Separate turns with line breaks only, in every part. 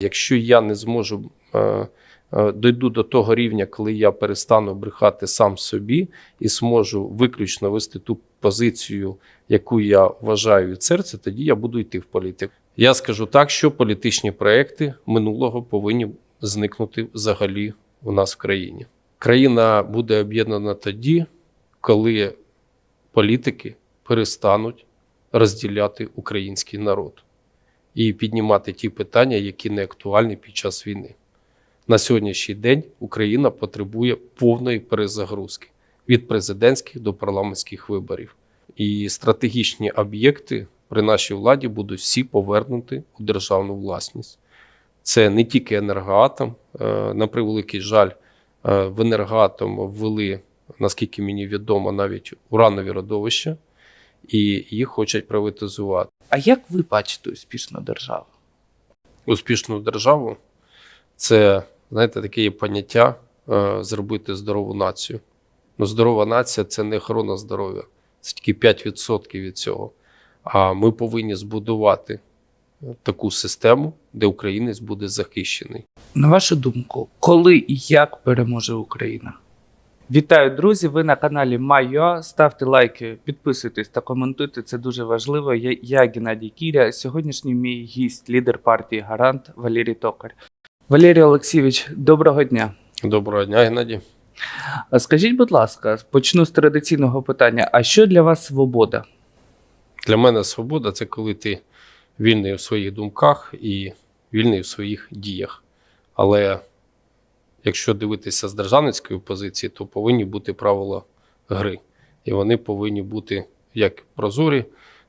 Якщо я не зможу е, е, дойду до того рівня, коли я перестану брехати сам собі і зможу виключно вести ту позицію, яку я вважаю від серця, тоді я буду йти в політику. Я скажу так, що політичні проекти минулого повинні зникнути взагалі у нас в країні. Країна буде об'єднана тоді, коли політики перестануть розділяти український народ і піднімати ті питання, які не актуальні під час війни. На сьогоднішній день Україна потребує повної перезагрузки від президентських до парламентських виборів. І стратегічні об'єкти при нашій владі будуть всі повернуті у державну власність. Це не тільки енергоатом. Е, На превеликий жаль, е, в енергоатом ввели, наскільки мені відомо, навіть уранові родовища, і їх хочуть приватизувати.
А як ви бачите успішну державу?
успішну державу це, знаєте, таке є поняття е, зробити здорову націю. Ну, здорова нація це не охорона здоров'я, це тільки 5% від цього. А ми повинні збудувати таку систему, де українець буде захищений.
На вашу думку, коли і як переможе Україна? Вітаю, друзі! Ви на каналі Майо. Ставте лайки, підписуйтесь та коментуйте. Це дуже важливо. Я, я Геннадій Кіря. Сьогоднішній мій гість, лідер партії Гарант Валерій Токар. Валерій Олексійович, доброго дня.
Доброго дня, Геннадій.
Скажіть, будь ласка, почну з традиційного питання: а що для вас свобода?
Для мене свобода це коли ти вільний у своїх думках і вільний у своїх діях. Але якщо дивитися з державницької позиції, то повинні бути правила гри. І вони повинні бути як прозорі,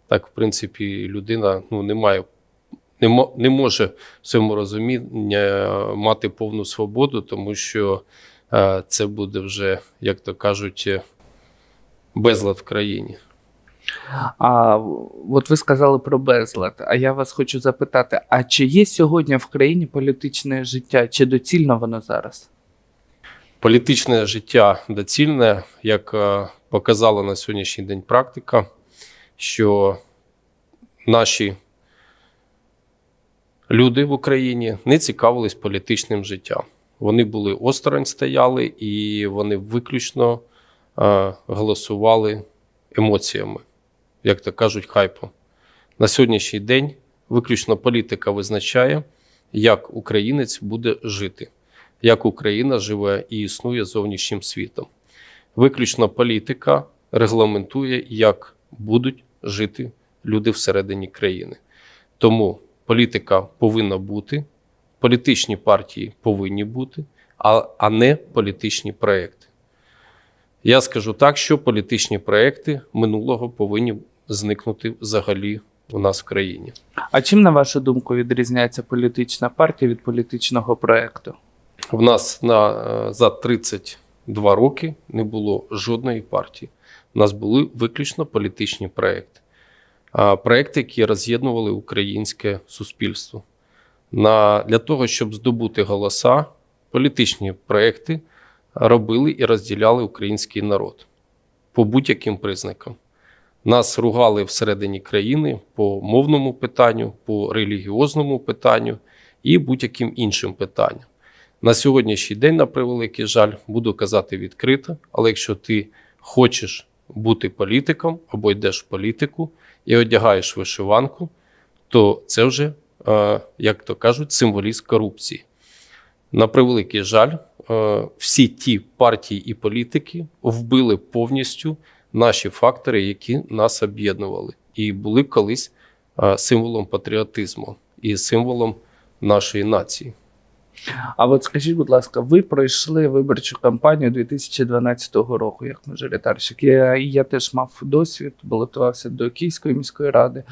так, в принципі, людина ну, не має. Не, може в своєму розумінні е, мати повну свободу, тому що е, це буде вже, як то кажуть, е, безлад в країні.
А от ви сказали про безлад. А я вас хочу запитати: а чи є сьогодні в країні політичне життя? Чи доцільно воно зараз?
Політичне життя доцільне, як е, показала на сьогоднішній день практика, що наші люди в Україні не цікавились політичним життям. Вони були осторонь стояли і вони виключно е, голосували емоціями, як то кажуть, хайпом. На сьогоднішній день виключно політика визначає, як українець буде жити як Україна живе і існує зовнішнім світом. Виключно політика регламентує, як будуть жити люди всередині країни. Тому політика повинна бути, політичні партії повинні бути, а, не політичні проекти. Я скажу так, що політичні проекти минулого повинні зникнути взагалі у нас в країні.
А чим, на вашу думку, відрізняється політична партія від політичного проекту?
В нас на, е, за 32 роки не було жодної партії. У нас були виключно політичні проекти. Проекти, які роз'єднували українське суспільство. На, для того, щоб здобути голоса, політичні проекти робили і розділяли український народ по будь-яким признакам. Нас ругали всередині країни по мовному питанню, по релігіозному питанню і будь-яким іншим питанням. На сьогоднішній день, на превеликий жаль, буду казати відкрито, але якщо ти хочеш бути політиком або йдеш в політику і одягаєш вишиванку, то це вже, е, як то кажуть, символізм корупції. На превеликий жаль, е, всі ті партії і політики вбили повністю наші фактори, які нас об'єднували, і були колись е, символом патріотизму і символом нашої нації.
А от скажіть, будь ласка, ви пройшли виборчу кампанію 2012 року як мажоритарщик. Я, я теж мав досвід, балотувався до Київської міської ради,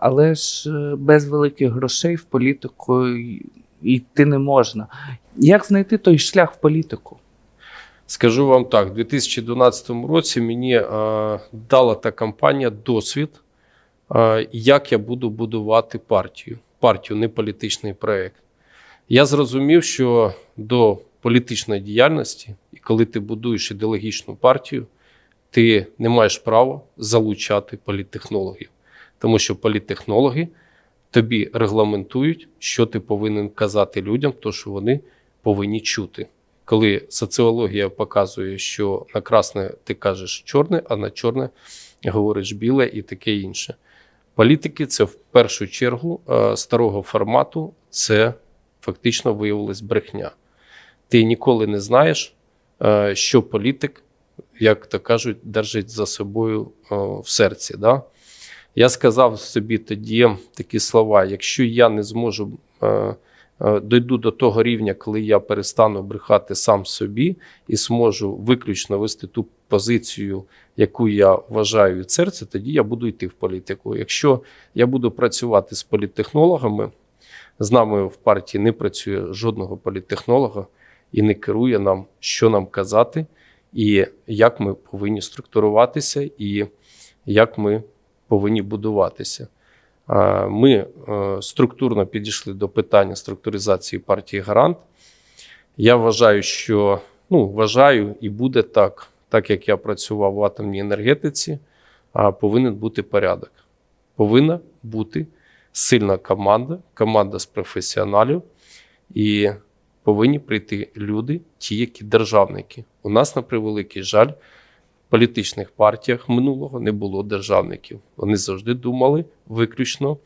але ж е, без великих грошей в політику йти не можна. Як знайти той шлях в політику?
Скажу вам так: у 2012 році мені е, дала та кампанія досвід, е, як я буду будувати партію. Партію, не політичний проект. Я зрозумів, що до політичної діяльності, і коли ти будуєш ідеологічну партію, ти не маєш права залучати політтехнологів. Тому що політтехнологи тобі регламентують, що ти повинен казати людям, то що вони повинні чути. Коли соціологія показує, що на красне ти кажеш чорне, а на чорне говориш біле і таке інше. Політики це в першу чергу е, старого формату, це фактично виявилась брехня. Ти ніколи не знаєш, е, що політик, як то кажуть, держить за собою е, в серці. Да? Я сказав собі тоді такі слова: якщо я не зможу е, дойду до того рівня, коли я перестану брехати сам собі і зможу виключно вести ту позицію, яку я вважаю від серця, тоді я буду йти в політику. Якщо я буду працювати з політтехнологами, з нами в партії не працює жодного політтехнолога і не керує нам, що нам казати, і як ми повинні структуруватися, і як ми повинні будуватися. Ми е, структурно підійшли до питання структуризації партії Гарант. Я вважаю, що ну, вважаю і буде так, так як я працював в атомній енергетиці, повинен бути порядок. Повинна бути сильна команда, команда з професіоналів, і повинні прийти люди, ті, які державники. У нас, на превеликий жаль, в політичних партіях минулого не було державників. Вони завжди думали виключно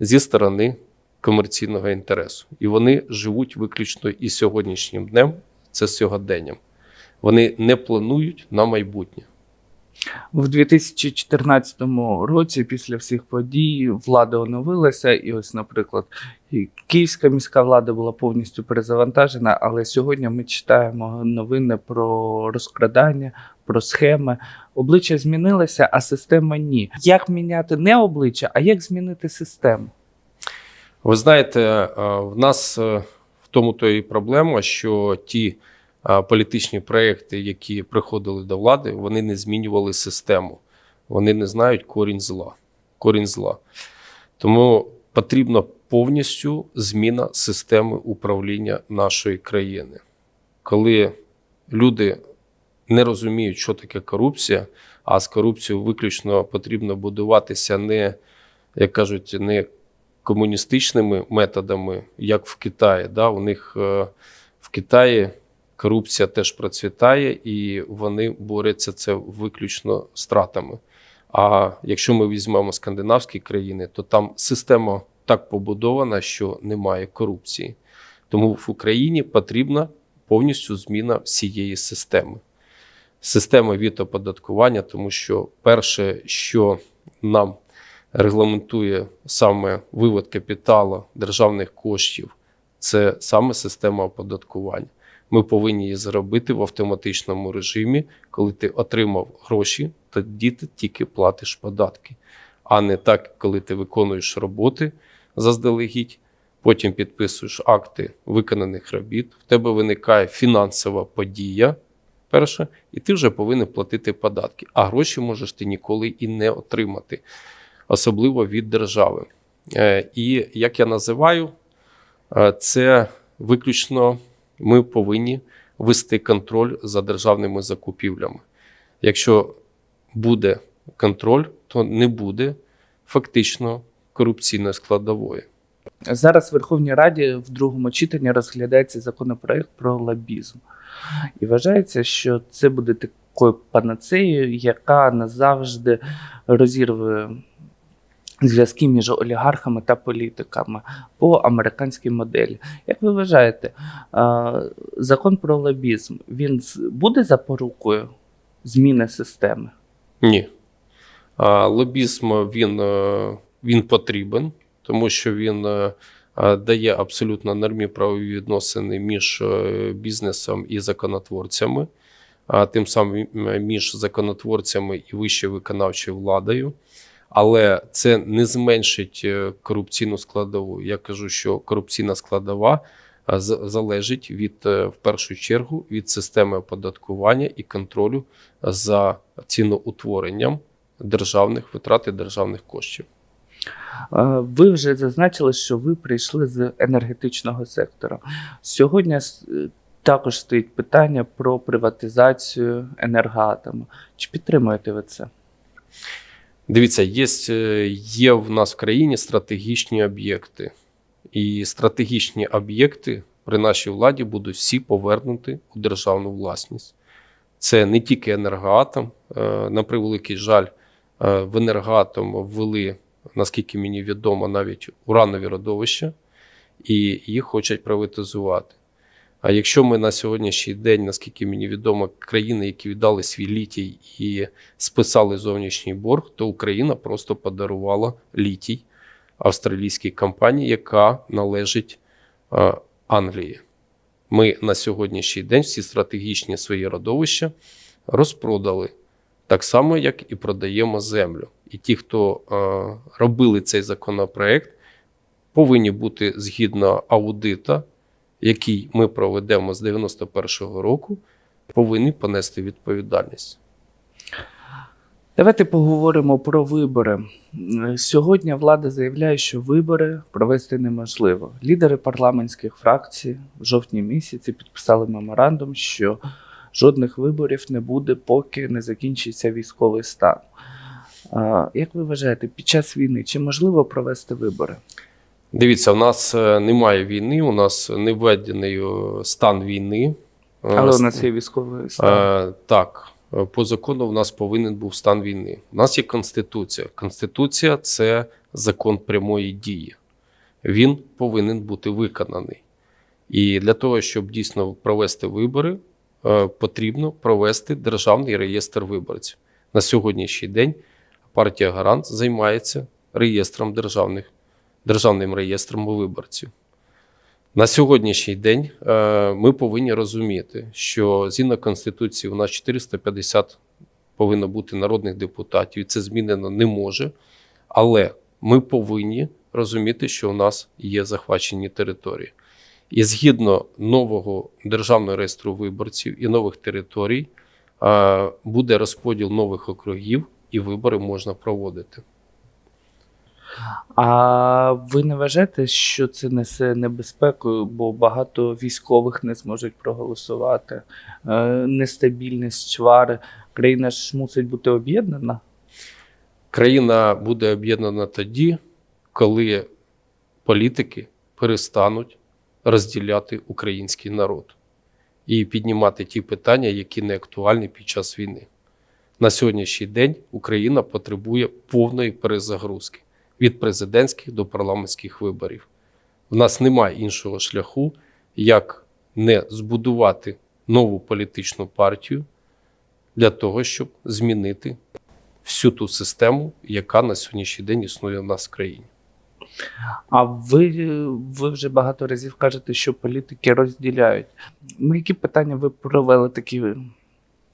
зі сторони комерційного інтересу. І вони живуть виключно і сьогоднішнім днем, це сьогоденням. Вони не планують на майбутнє.
В 2014 році, після всіх подій, влада оновилася, і ось, наприклад, київська міська влада була повністю перезавантажена. Але сьогодні ми читаємо новини про розкрадання, про схеми. Обличчя змінилося, а система ні. Як міняти не обличчя, а як змінити систему?
Ви знаєте, е, в нас е, в тому то і проблема, що ті політичні проекти, які приходили до влади, вони не змінювали систему. Вони не знають корінь зла. Корінь зла. Тому потрібна повністю зміна системи управління нашої країни. Коли люди не розуміють, що таке корупція, а з корупцією виключно потрібно будуватися не, як кажуть, не комуністичними методами, як в Китаї. Да? У них е, в Китаї корупція теж процвітає, і вони борються це виключно стратами. А якщо ми візьмемо скандинавські країни, то там система так побудована, що немає корупції. Тому в Україні потрібна повністю зміна всієї системи. Системи від оподаткування, тому що перше, що нам регламентує саме вивод капіталу державних коштів, це саме система оподаткування. Ми повинні її зробити в автоматичному режимі. Коли ти отримав гроші, тоді ти тільки платиш податки, а не так, коли ти виконуєш роботи заздалегідь, потім підписуєш акти виконаних робіт. В тебе виникає фінансова подія. Перше, і ти вже повинен платити податки. А гроші можеш ти ніколи і не отримати, особливо від держави. Е, І як я називаю, е, це виключно ми повинні вести контроль за державними закупівлями. Якщо буде контроль, то не буде фактично корупційної складової.
Зараз в Верховній Раді в другому читанні розглядається законопроект про лобізм. І вважається, що це буде такою панацеєю, яка назавжди розірве зв'язки між олігархами та політиками по американській моделі. Як ви вважаєте, закон про лобізм він буде запорукою зміни системи?
Ні. Лобізм він, е, він потрібен, тому що він е, е, дає абсолютно нормі правові відносини між бізнесом і законотворцями, а тим самим між законотворцями і вищою виконавчою владою. Але це не зменшить е, корупційну складову. Я кажу, що корупційна складова з- залежить від е, в першу чергу від системи оподаткування і контролю за ціноутворенням державних витрат і державних коштів.
Е, Ви вже зазначили, що ви прийшли з енергетичного сектору. Сьогодні е, також стоїть питання про приватизацію енергоатому. Чи підтримуєте ви це?
Дивіться, є, е, є в нас в країні стратегічні об'єкти. І стратегічні об'єкти при нашій владі будуть всі повернуті у державну власність. Це не тільки енергоатом. Е, На превеликий жаль, е, в енергоатом ввели, наскільки мені відомо, навіть уранові родовища, і їх хочуть приватизувати. А якщо ми на сьогоднішній день, наскільки мені відомо, країни, які віддали свій літій і списали зовнішній борг, то Україна просто подарувала літій австралійській компанії, яка належить е, Англії. Ми на сьогоднішній день всі стратегічні свої родовища розпродали, так само, як і продаємо землю. І ті, хто е, робили цей законопроект, повинні бути згідно аудита, який ми проведемо з 91-го року, повинні понести відповідальність.
Давайте поговоримо про вибори. Сьогодні влада заявляє, що вибори провести неможливо. Лідери парламентських фракцій в жовтні місяці підписали меморандум, що жодних виборів не буде, поки не закінчиться військовий стан. Як ви вважаєте, під час війни чи можливо провести вибори?
Дивіться, у нас е, немає війни, у нас не введений е, стан війни. Е,
Але у нас є військовий стан.
Так, по закону в нас повинен був стан війни. У нас є Конституція. Конституція це закон прямої дії. Він повинен бути виконаний. І для того, щоб дійсно провести вибори, потрібно провести державний реєстр виборців. На сьогоднішній день партія Гарант займається реєстром державних, державним реєстром виборців. На сьогоднішній день е, ми повинні розуміти, що згідно Конституції у нас 450 повинно бути народних депутатів, і це змінено не може. Але ми повинні розуміти, що у нас є захвачені території. І згідно нового державного реєстру виборців і нових територій е, буде розподіл нових округів, і вибори можна проводити.
А ви не вважаєте, що це несе небезпеку, бо багато військових не зможуть проголосувати, е, нестабільність, чвари. Країна ж мусить бути об'єднана.
Країна буде об'єднана тоді, коли політики перестануть розділяти український народ і піднімати ті питання, які не актуальні під час війни. На сьогоднішній день Україна потребує повної перезагрузки від президентських до парламентських виборів. В нас немає іншого шляху, як не збудувати нову політичну партію для того, щоб змінити всю ту систему, яка на сьогоднішній день існує в нас в країні.
А ви, ви вже багато разів кажете, що політики розділяють. Ну, які питання ви провели такий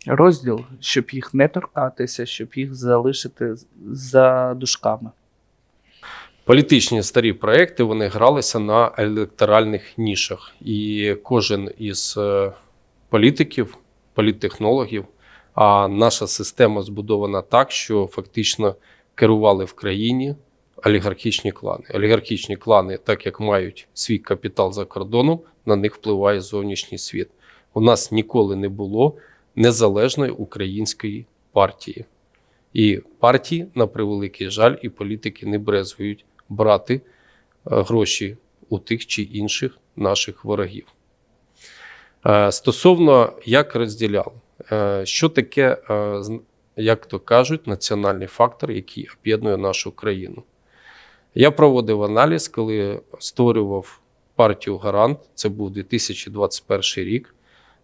розділ, щоб їх не торкатися, щоб їх залишити за дужками?
Політичні старі проекти вони гралися на електоральних нішах, і кожен із е, політиків, політтехнологів, а наша система збудована так, що фактично керували в країні олігархічні клани. Олігархічні клани, так як мають свій капітал за кордоном, на них впливає зовнішній світ. У нас ніколи не було незалежної української партії. І партії, на превеликий жаль, і політики не брезгують брати е, гроші у тих чи інших наших ворогів. Е, Стосовно як розділяли, Е, що таке, як то кажуть, національний фактор, який об'єднує нашу країну. Я проводив аналіз, коли створював партію Гарант, це був 2021 рік.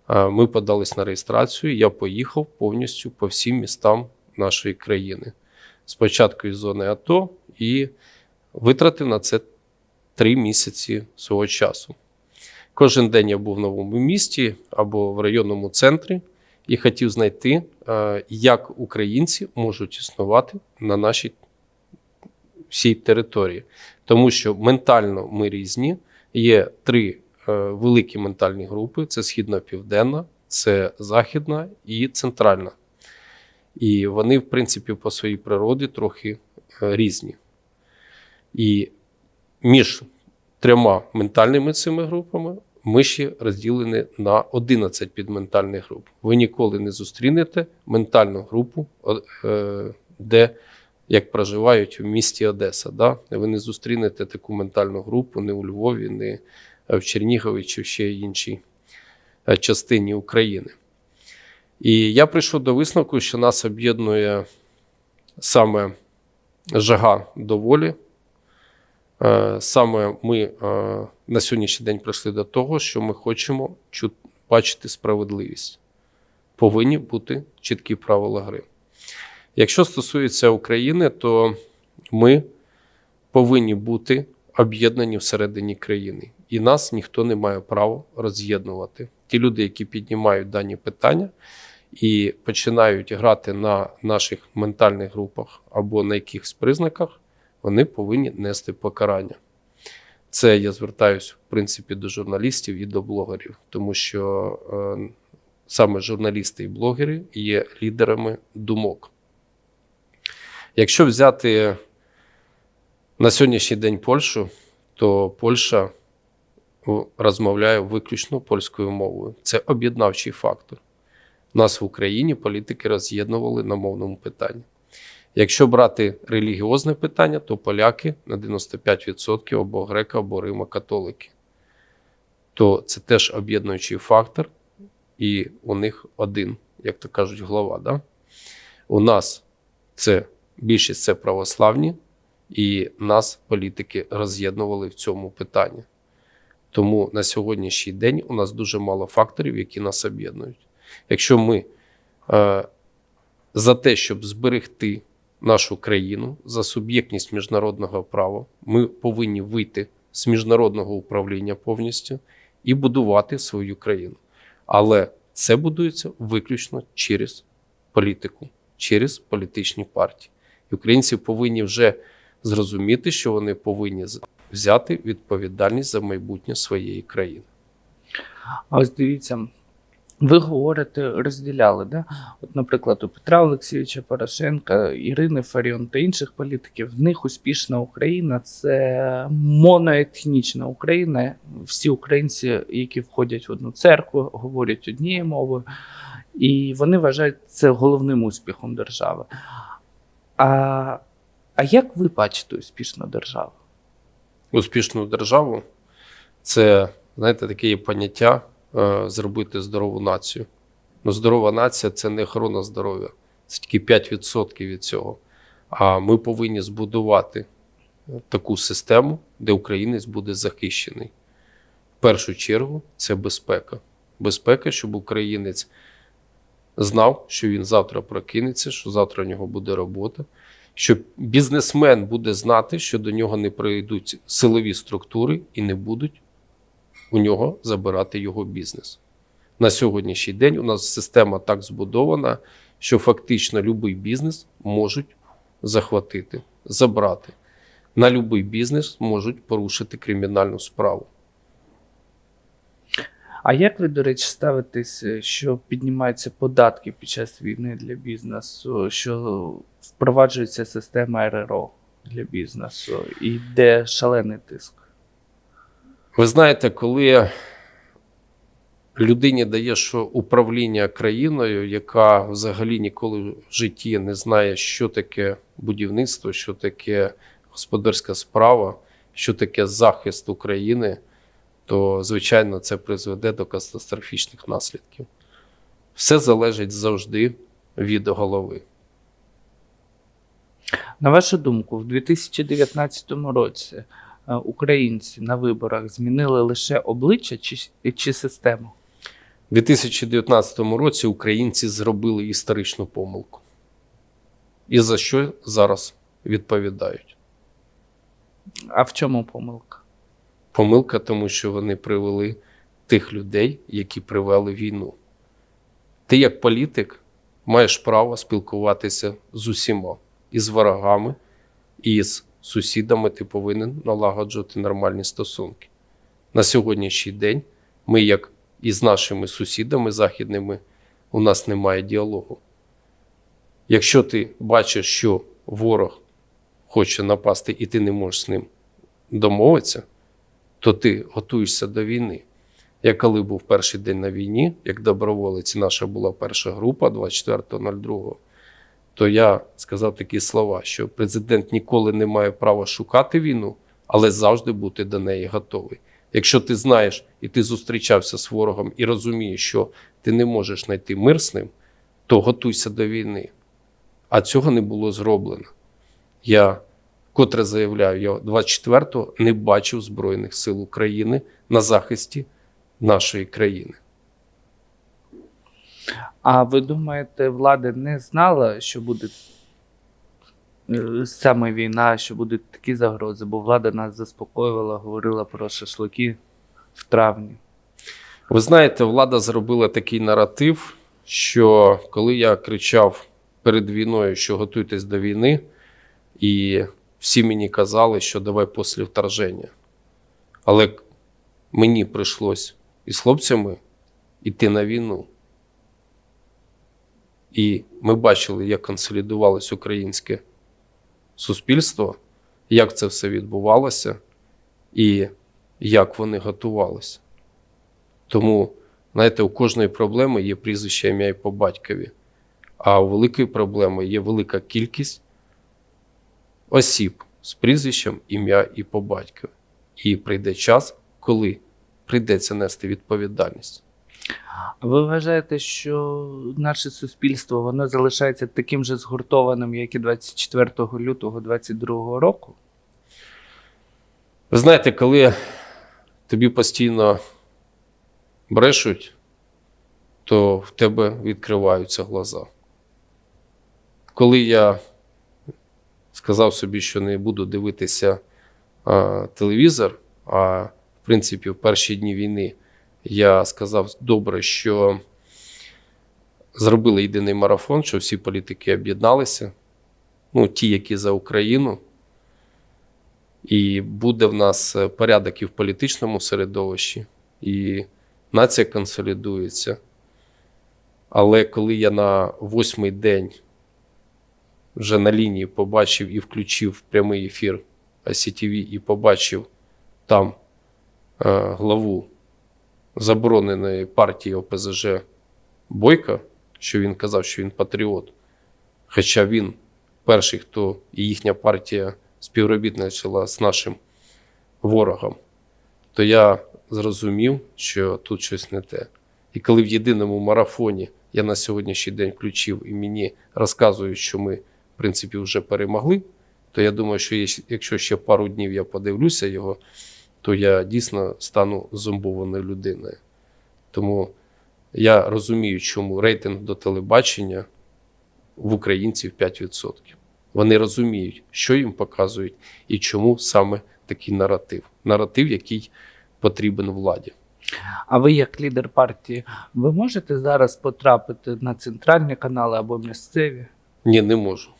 Ми подались на реєстрацію. Я поїхав повністю по всім містам нашої країни. Спочатку із зони АТО і витратив на це три місяці свого часу. Кожен день я був в новому місті або в районному центрі і хотів знайти, е, як українці можуть існувати на нашій всій території. Тому що ментально ми різні. Є три е, великі ментальні групи: це східно-південна, це західна і центральна. І вони, в принципі, по своїй природі трохи е, різні. І між трьома ментальними цими групами ми ще розділені на 11 підментальних груп. Ви ніколи не зустрінете ментальну групу, е, де як проживають в місті Одеса. Да? Ви не зустрінете таку ментальну групу не у Львові, не в Чернігові чи ще іншій е, частині України. І я прийшов до висновку, що нас об'єднує саме жага до волі. Е, Саме ми е, на сьогоднішній день прийшли до того, що ми хочемо бачити справедливість. Повинні бути чіткі правила гри. Якщо стосується України, то ми повинні бути об'єднані всередині країни, і нас ніхто не має права роз'єднувати. Ті люди, які піднімають дані питання і починають грати на наших ментальних групах або на якихось признаках, вони повинні нести покарання. Це я звертаюся, в принципі, до журналістів і до блогерів, тому що е, саме журналісти і блогери є лідерами думок. Якщо взяти на сьогоднішній день Польщу, то Польща розмовляє виключно польською мовою. Це об'єднавчий фактор. Нас в Україні політики роз'єднували на мовному питанні. Якщо брати релігіозне питання, то поляки на 95% або грека, або рима-католики. То це теж об'єднуючий фактор, і у них один, як то кажуть, глава. Да? У нас це більшість це православні, і нас політики роз'єднували в цьому питанні. Тому на сьогоднішній день у нас дуже мало факторів, які нас об'єднують. Якщо ми е, за те, щоб зберегти нашу країну за суб'єктність міжнародного права, ми повинні вийти з міжнародного управління повністю і будувати свою країну. Але це будується виключно через політику, через політичні партії. І українці повинні вже зрозуміти, що вони повинні взяти відповідальність за майбутнє своєї країни.
А ось дивіться, ви говорите, розділяли, да? От, наприклад, у Петра Олексійовича Порошенка, Ірини Фаріон та інших політиків, в них успішна Україна це моноетнічна Україна. Всі українці, які входять в одну церкву, говорять однією мовою, і вони вважають це головним успіхом держави. А, а як ви бачите успішну державу?
успішну державу це, знаєте, таке поняття зробити здорову націю. Ну, здорова нація це не охорона здоров'я, це тільки 5% від цього. А ми повинні збудувати таку систему, де українець буде захищений. В першу чергу це безпека. Безпека, щоб українець знав, що він завтра прокинеться, що завтра в нього буде робота, що бізнесмен буде знати, що до нього не прийдуть силові структури і не будуть у нього забирати його бізнес. На сьогоднішній день у нас система так збудована, що фактично будь-який бізнес можуть захватити, забрати. На будь-який бізнес можуть порушити кримінальну справу.
А як ви, до речі, ставитесь, е, що піднімаються податки під час війни для бізнесу, що впроваджується система РРО для бізнесу і йде шалений тиск?
Ви знаєте, коли людині дає, що управління країною, яка взагалі ніколи в житті не знає, що таке будівництво, що таке господарська справа, що таке захист України, то звичайно це призведе до катастрофічних наслідків. Все залежить завжди від голови.
На вашу думку, в 2019 році українці на виборах змінили лише обличчя чи, чи систему?
У 2019 році українці зробили історичну помилку. І за що зараз відповідають?
А в чому помилка?
Помилка, тому що вони привели тих людей, які привели війну. Ти, як політик, маєш право спілкуватися з усіма, і з ворогами, і з сусідами ти повинен налагоджувати нормальні стосунки. На сьогоднішній день ми, як і з нашими сусідами західними, у нас немає діалогу. Якщо ти бачиш, що ворог хоче напасти, і ти не можеш з ним домовитися, то ти готуєшся до війни. Я коли був перший день на війні, як доброволець, наша була перша група 24.02, то я сказав такі слова, що президент ніколи не має права шукати війну, але завжди бути до неї готовий. Якщо ти знаєш і ти зустрічався з ворогом і розумієш, що ти не можеш знайти мир з ним, то готуйся до війни. А цього не було зроблено. Я котре заявляю, я 24-го не бачив Збройних сил України на захисті нашої країни.
А ви думаєте, влада не знала, що буде е, саме війна, що будуть такі загрози? Бо влада нас заспокоювала, говорила про шашлики в травні.
Ви знаєте, влада зробила такий наратив, що коли я кричав перед війною, що готуйтесь до війни, і всі мені казали, що давай після вторження. Але мені прийшлось із хлопцями йти на війну. І ми бачили, як консолідувалось українське суспільство, як це все відбувалося, і як вони готувалися. Тому, знаєте, у кожної проблеми є прізвище ім'я і по батькові, а у великої проблеми є велика кількість осіб з прізвищем, ім'я і по батькові. І прийде час, коли прийдеться нести відповідальність.
Ви вважаєте, що наше суспільство воно залишається таким же згуртованим, як і 24 лютого 2022 року?
Ви знаєте, коли тобі постійно брешуть, то в тебе відкриваються глаза. Коли я сказав собі, що не буду дивитися а, телевізор, а в принципі, в перші дні війни я сказав добре, що зробили єдиний марафон, що всі політики об'єдналися. Ну, ті, які за Україну. І буде в нас е, порядок і в політичному середовищі, і нація консолідується. Але коли я на восьмий день вже на лінії побачив і включив прямий ефір ICTV і побачив там е, главу забороненої партії ОПЗЖ Бойка, що він казав, що він патріот. Хоча він перший, хто і їхня партія співробітничала з нашим ворогом, то я зрозумів, що тут щось не те. І коли в єдиному марафоні я на сьогоднішній день включив і мені розказують, що ми, в принципі, вже перемогли, то я думаю, що якщо ще пару днів я подивлюся його, то я дійсно стану зомбованою людиною. Тому я розумію, чому рейтинг до телебачення в українців 5%. Вони розуміють, що їм показують і чому саме такий наратив. Наратив, який потрібен владі.
А ви, як лідер партії, ви можете зараз потрапити на центральні канали або місцеві?
Ні, не можу.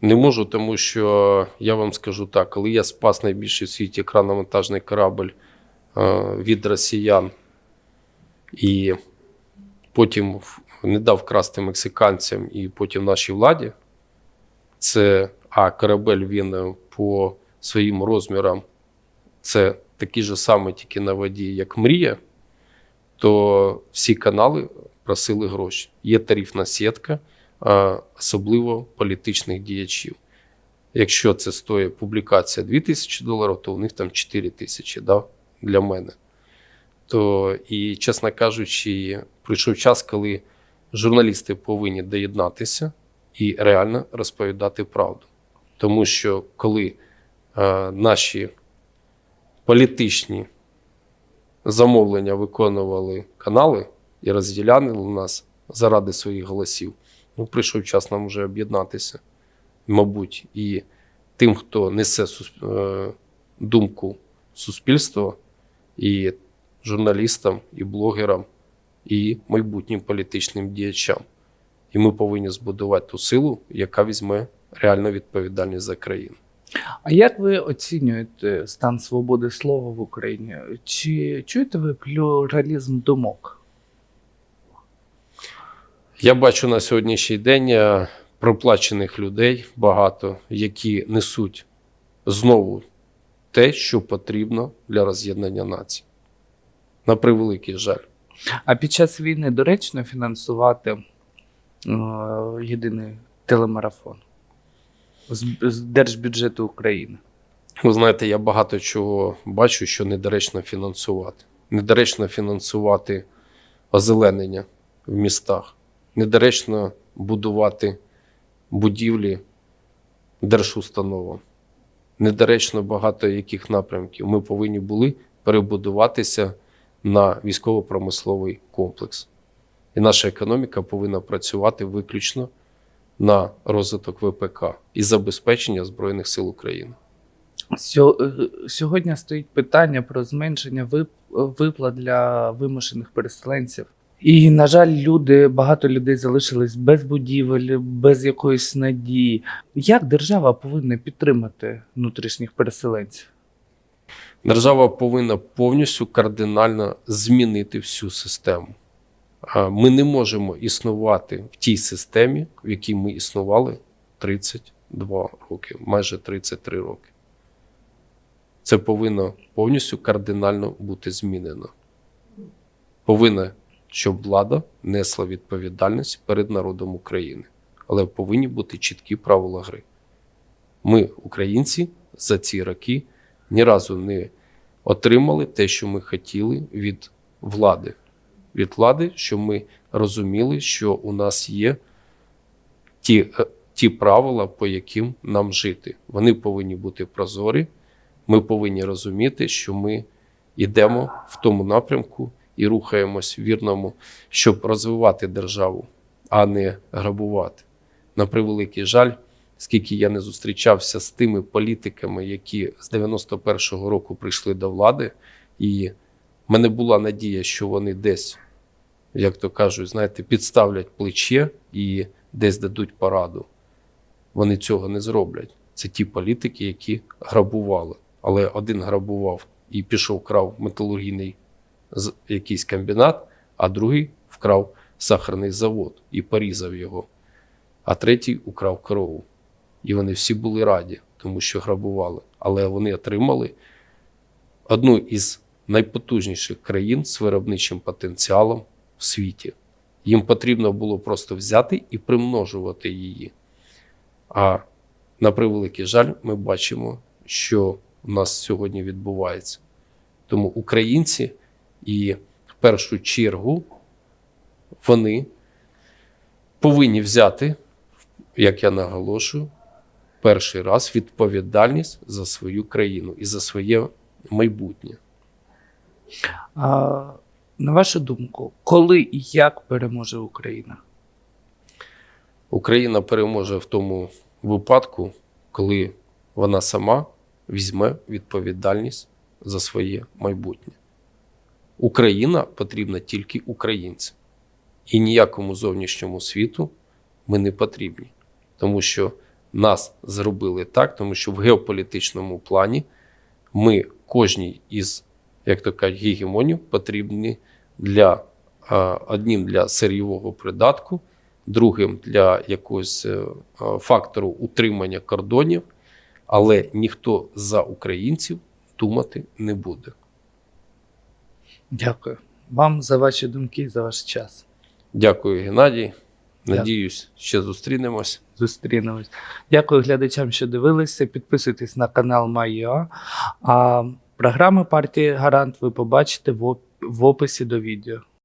Не можу, тому що я вам скажу так: коли я спас найбільший в світі крановантажний корабль е, від росіян і потім не дав красти мексиканцям і потім нашій владі, це а корабель він е, по своїм розмірам це такий же самий, тільки на воді, як мрія, то всі канали просили гроші. Є тарифна сітка, особливо політичних діячів. Якщо це стоїть публікація 2000 доларів, то у них там 4 тисячі да, для мене. То і, чесно кажучи, прийшов час, коли журналісти повинні доєднатися і реально розповідати правду. Тому що коли е, наші політичні замовлення виконували канали і розділяли нас заради своїх голосів, ну, прийшов час нам вже об'єднатися, мабуть, і тим, хто несе е, думку суспільства, і журналістам, і блогерам, і майбутнім політичним діячам. І ми повинні збудувати ту силу, яка візьме реальну відповідальність за країну.
А як ви оцінюєте стан свободи слова в Україні? Чи чуєте ви плюралізм думок?
Я бачу на сьогоднішній день е, проплачених людей багато, які несуть знову те, що потрібно для роз'єднання нації. На превеликий жаль.
А під час війни доречно фінансувати е, єдиний телемарафон з держбюджету України?
Ви знаєте, я багато чого бачу, що недоречно фінансувати. Недоречно фінансувати озеленення в містах, недоречно будувати будівлі держустановам. Недоречно багато яких напрямків. Ми повинні були перебудуватися на військово-промисловий комплекс. І наша економіка повинна працювати виключно на розвиток ВПК і забезпечення Збройних сил України.
Е, Сьогодні стоїть питання про зменшення виплат для вимушених переселенців. І, на жаль, люди, багато людей залишились без будівель, без якоїсь надії. Як держава повинна підтримати внутрішніх переселенців?
Держава повинна повністю кардинально змінити всю систему. Ми не можемо існувати в тій системі, в якій ми існували 32 роки, майже 33 роки. Це повинно повністю кардинально бути змінено. Повинна, щоб влада несла відповідальність перед народом України, але повинні бути чіткі правила гри. Ми, українці, за ці роки ні разу не отримали те, що ми хотіли від влади. Від влади, що ми розуміли, що у нас є ті, е, ті правила, по яким нам жити. Вони повинні бути прозорі. Ми повинні розуміти, що ми йдемо в тому напрямку і рухаємось в вірному, щоб розвивати державу, а не грабувати. На превеликий жаль, скільки я не зустрічався з тими політиками, які з 91-го року прийшли до влади, і в мене була надія, що вони десь, як то кажуть, знаєте, підставлять плече і десь дадуть пораду. Вони цього не зроблять. Це ті політики, які грабували. Але один грабував і пішов, крав металургійний якийсь комбінат, а другий вкрав сахарний завод і порізав його. А третій украв корову. І вони всі були раді, тому що грабували. Але вони отримали одну із найпотужніших країн з виробничим потенціалом в світі. Їм потрібно було просто взяти і примножувати її. А на превеликий жаль, ми бачимо, що у нас сьогодні відбувається. Тому українці і в першу чергу вони повинні взяти, як я наголошую, перший раз відповідальність за свою країну і за своє майбутнє.
А, на вашу думку, коли і як переможе Україна?
Україна переможе в тому випадку, коли вона сама візьме відповідальність за своє майбутнє. Україна потрібна тільки українцям. І ніякому зовнішньому світу ми не потрібні, тому що нас зробили так, тому що в геополітичному плані ми кожній із, як то кажуть, гегемонів потрібні для одним для сирійового придатку, другим для якогось е, фактору утримання кордонів, але ніхто за українців думати не буде.
Дякую вам за ваші думки і за ваш час.
Дякую, Геннадій. Надіюсь, ще зустрінемось.
Зустрінемось. Дякую глядачам, що дивилися. Підписуйтесь на канал Майо. А програми партії Гарант ви побачите в описі до відео.